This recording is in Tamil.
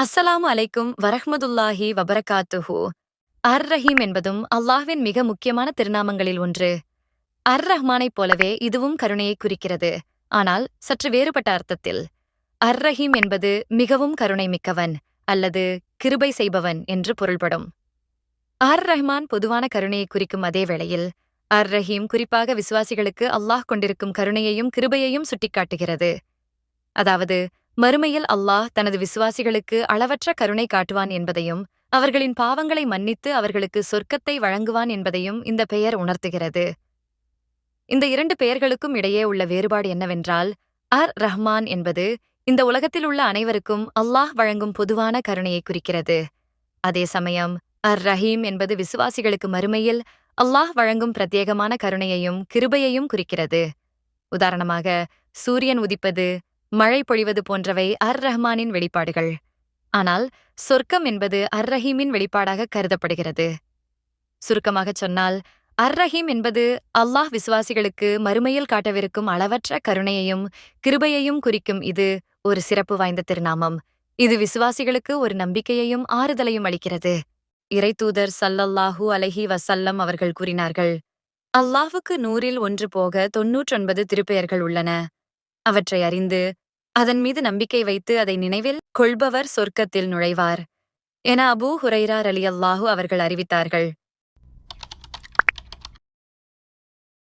அஸ்ஸலாமு அலைக்கும் வரஹ்மதுல்லாஹி வபரகாத்துஹு. அர் ரஹீம் என்பதும் அல்லாஹ்வின் மிக முக்கியமான திருநாமங்களில் ஒன்று. அர் ரஹ்மானைப் போலவே இதுவும் கருணையை குறிக்கிறது. ஆனால் சற்று வேறுபட்ட அர்த்தத்தில் அர் ரஹீம் என்பது மிகவும் கருணை மிக்கவன் அல்லது கிருபை செய்பவன் என்று பொருள்படும். அர் ரஹ்மான் பொதுவான கருணையை குறிக்கும் அதே வேளையில் அர் ரஹீம் குறிப்பாக விசுவாசிகளுக்கு அல்லாஹ் கொண்டிருக்கும் கருணையையும் கிருபையையும் சுட்டிக்காட்டுகிறது. அதாவது மறுமையில் அல்லாஹ் தனது விசுவாசிகளுக்கு அளவற்ற கருணை காட்டுவான் என்பதையும் அவர்களின் பாவங்களை மன்னித்து அவர்களுக்கு சொர்க்கத்தை வழங்குவான் என்பதையும் இந்த பெயர் உணர்த்துகிறது. இந்த இரண்டு பெயர்களுக்கும் இடையே உள்ள வேறுபாடு என்னவென்றால் அர் ரஹ்மான் என்பது இந்த உலகத்தில் உள்ள அனைவருக்கும் அல்லாஹ் வழங்கும் பொதுவான கருணையை குறிக்கிறது. அதே சமயம் அர் ரஹீம் என்பது விசுவாசிகளுக்கு மறுமையில் அல்லாஹ் வழங்கும் பிரத்யேகமான கருணையையும் கிருபையையும் குறிக்கிறது. உதாரணமாக சூரியன் உதிப்பது மழை பொழிவது போன்றவை அர் ரஹ்மானின் வெளிப்பாடுகள். ஆனால் சொர்க்கம் என்பது அர் ரஹீமின் வெளிப்பாடாக கருதப்படுகிறது. சுருக்கமாகச் சொன்னால் அர் ரஹீம் என்பது அல்லாஹ் விசுவாசிகளுக்கு மறுமையில் காட்டவிருக்கும் அளவற்ற கருணையையும் கிருபையையும் குறிக்கும் இது ஒரு சிறப்பு வாய்ந்த திருநாமம். இது விசுவாசிகளுக்கு ஒரு நம்பிக்கையையும் ஆறுதலையும் அளிக்கிறது. இறைத்தூதர் சல்லல்லாஹூ அலஹி வசல்லம் அவர்கள் கூறினார்கள் அல்லாஹுக்கு நூறில் ஒன்று போக தொன்னூற்றொன்பது திருப்பெயர்கள் உள்ளன. அவற்றை அறிந்து அதன் மீது நம்பிக்கை வைத்து அதை நினைவில் கொள்பவர் சொர்க்கத்தில் நுழைவார். என அபூ ஹுரைரா அலி அல்லாஹு அவர்கள் அறிவித்தார்கள்.